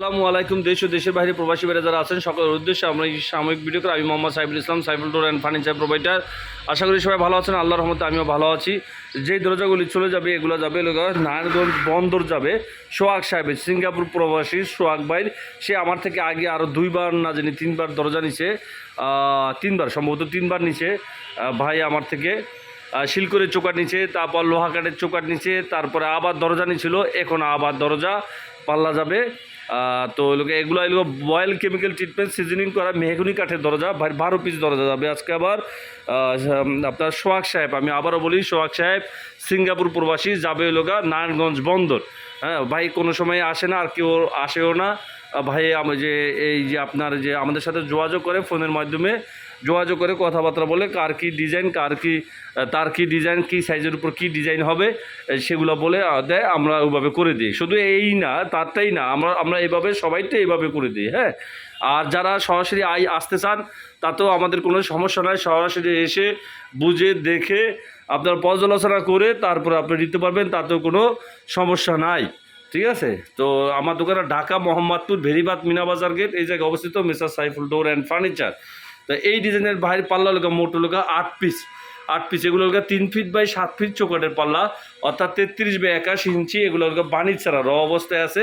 আসসালামু আলাইকুম, দেশ ও দেশের বাইরে প্রবাসী বাইরে যারা আছেন, সকলের উদ্দেশ্যে আমরা এই সাময়িক ভিডিও করে আমি Mohammad Saiful Islam, Saiful door and furniture provider আশা করি সবাই ভালো আছেন, আল্লাহর রহমতে আমিও ভালো আছি। যেই দরজাগুলি চলে যাবে, এগুলো যাবে নারায়ণগঞ্জ বন্দর যাবে সোহাগ সাহেবের সিঙ্গাপুর প্রবাসী সোহাগ ভাইর সে আমার থেকে আগে আরও দুইবার না জানি তিনবার দরজা নিছে তিনবার, সম্ভবত তিনবার নিচে ভাই আমার থেকে শিলকরের চোকার নিচে তারপর লোহা কাঠের চোকার নিচে তারপরে আবার দরজা নিছিল, এখন আবার দরজা, পাল্লা যাবে। তো লোকে এগুলো এগুলো বয়েল কেমিক্যাল ট্রিটমেন্ট সিজনিং করা মেহগুনি কাঠের দরজা বারো পিস দরজা যাবে আজকে আবার। আপনার সোহাগ সাহেব, আমি আবারও বলি, সোহাগ সাহেব সিঙ্গাপুর প্রবাসী, যাবে লোকা নারায়ণগঞ্জ বন্দর। হ্যাঁ ভাই, কোনো সময় আসে না, আর কেউ আসেও না। ভাই আমি যে এই যে আপনার যে আমাদের সাথে যোগাযোগ করে ফোনের মাধ্যমে যোগাযোগ করে কথাবার্তা বলে কার কী ডিজাইন কার কী তার কী ডিজাইন কী সাইজের উপর কী ডিজাইন হবে সেগুলো বলে দেয়, আমরা ওইভাবে করে দিই। শুধু এই না, তারটাই না, আমরা আমরা এইভাবে সবাইতে এইভাবে করে দিই হ্যাঁ? আর যারা সরাসরি আই আসতে চান, তাতেও আমাদের কোনো সমস্যা নয় সরাসরি এসে বুঝে দেখে আপনার পর্যালোচনা করে তারপর আপনি নিতে পারবেন, তাতেও কোনো সমস্যা নাই, ঠিক আছে? তো আমার দোকানে ঢাকা মোহাম্মদপুর ভেরিবাদ মিনাবাজার গেট, এই জায়গায় অবস্থিত mister Saiful door and furniture. তো এই ডিজাইনের বাইরের পাল্লা লোকা মোটো লোকা আট পিস আট পিস এগুলো লোকা তিন ফিট বাই সাত ফিট চৌকাটের পাল্লা, অর্থাৎ তেত্রিশ বাই একাশি ইঞ্চি এগুলো লোকা বাণিজ্য ছাড়া র অবস্থায় আছে।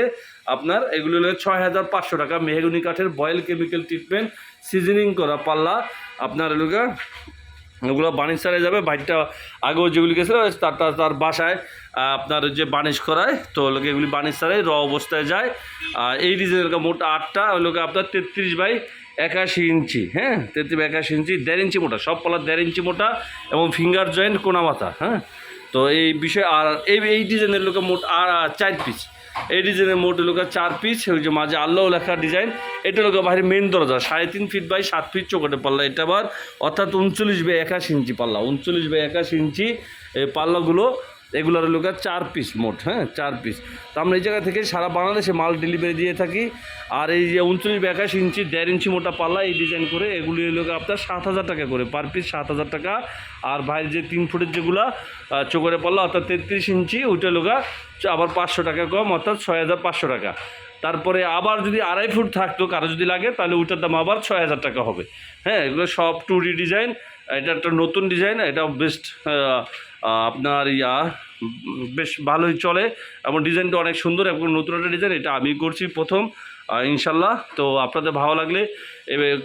আপনার এগুলো লোক ছয় হাজার পাঁচশো টাকা মেহগুনি কাঠের বয়েল কেমিক্যাল ট্রিটমেন্ট সিজনিং করা পাল্লা। আপনার লোকা ওগুলো বানিশ ছাড়াই যাবে। বাইকটা আগেও যেগুলি গেছিল, তার তার বাসায় আপনার যে বানিশ করায়, তো লোকে এগুলি বানিশ ছাড়াই র অবস্থায় যায়। এই ডিজাইনের মোট আটটা ওই লোকে আপনার তেত্রিশ বাই একাশি ইঞ্চি হ্যাঁ? তেত্রিশ একাশি ইঞ্চি, দেড় ইঞ্চি মোটা, সব পালা দেড় ইঞ্চি মোটা এবং ফিঙ্গার জয়েন্ট কোনা মাথা হ্যাঁ? তো এই বিষয়ে আর এই এই ডিজাইনের লোকে মোট আর চার পিস এই ডিজাইনের মোট লোকে চার পিস ওই যে মাঝে আল্লাহ লেখা ডিজাইন, এটা লোকে বাইরে মেন দরজা, সাড়ে তিন ফিট বাই সাত ফিট চোখটে পাল্লা এটা আবার, অর্থাৎ উনচল্লিশ বাই একাশি ইঞ্চি পাল্লা, উনচল্লিশ বাই একাশি ইঞ্চি এই পাল্লাগুলো এগুলোর লোকের চার পিস মোট হ্যাঁ চার পিস তো আমরা এই জায়গা থেকে সারা বাংলাদেশে মাল ডেলিভারি দিয়ে থাকি। আর এই যে উনচল্লিশ একাশি ইঞ্চি, দেড় ইঞ্চি মোটা পাল্লা এই ডিজাইন করে এগুলি লোক আপনার সাত হাজার টাকা করে। পার পিস সাত হাজার টাকা। আর বাইরের যে তিন ফুটের যেগুলো চোখরে পাল্লা, অর্থাৎ তেত্রিশ ইঞ্চি, ওইটা লোকা আবার পাঁচশো টাকা কম, অর্থাৎ ছয় হাজার পাঁচশো টাকা। তারপরে আবার যদি আড়াই ফুট থাকতো, কারও যদি লাগে, তাহলে ওইটার দাম আবার ছয় হাজার টাকা হবে। হ্যাঁ এগুলো সব টু ডিজাইন এটা একটা নতুন ডিজাইন এটা বেস্ট আপনার ইয়া বেশ ভালোই চলে এবং ডিজাইনটা অনেক সুন্দর এবং নতুন একটা ডিজাইন, এটা আমি করছি প্রথম। ইনশাল্লাহ তো আপনাদের ভালো লাগলে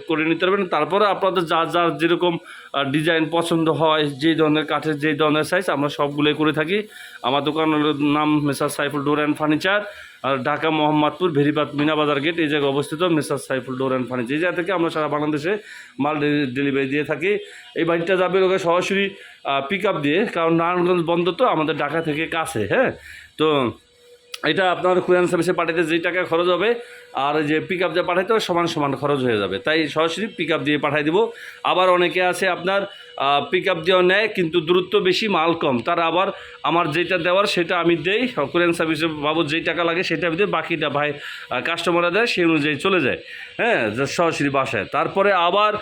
করে নিতে পারবেন। তারপরে আপনাদের যা যার যেরকম ডিজাইন পছন্দ হয়, যে ধরনের কাঠের, যে ধরনের সাইজ আমরা সবগুলোই করে থাকি। আমার দোকানের নাম messrs Saiful door and furniture R Dhaka Mohammadpur Beribadh Meenabazar gate এই জায়গায় অবস্থিত messrs Saiful door and furniture. এই জায়গা থেকে আমরা সারা বাংলাদেশে মাল ডেলিভারি দিয়ে থাকি। এই বাড়িটা যাবে লোকে সরাসরি পিক আপ দিয়ে, কারণ নারায়ণগঞ্জ বন্ধ তো আমাদের ঢাকা থেকে কাছে হ্যাঁ? তো এটা আপনার কুরিয়ান সার্ভিসে পাঠাতে যেই টাকা খরচ হবে আর যে পিক আপ দিয়ে পাঠাইতে হবে সমান সমান খরচ হয়ে যাবে। তাই সরাসরি পিক আপ দিয়ে পাঠাই দিব। আবার অনেকে আছে আপনার পিক আপ দিয়েও নেয়, কিন্তু দূরত্ব বেশি, মাল কম। তার আবার আমার যেটা দেওয়ার সেটা আমি দেই কুরিয়ান সার্ভিসে বাবদ যেই টাকা লাগে সেটা আমি দিই, বাকিটা ভাই কাস্টমাররা দেয়, সেই অনুযায়ী চলে যায়। হ্যাঁ সরাসরি বাসায়। তারপরে আবার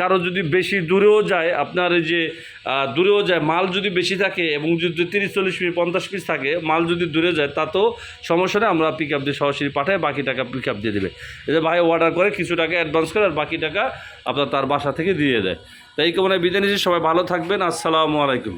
কারও যদি বেশি দূরেও যায়, আপনার যে দূরেও যায়। মাল যদি বেশি থাকে এবং যদি তিরিশ, চল্লিশ পিস, পঞ্চাশ পিস থাকে, মাল যদি দূরে যায়, তাতেও সমস্যা নেই। আমরা পিক আপ দিয়ে সরাসরি পাঠাই, বাকি টাকা পিক আপ দিয়ে দেবে। এদের ভাই অর্ডার করে, কিছু টাকা অ্যাডভান্স করে, আর বাকি টাকা আপনার তার বাসা থেকে দিয়ে দেয়। তাই কেমন বিদায় নিচ্ছি। সবাই ভালো থাকবেন। আসসালামু আলাইকুম।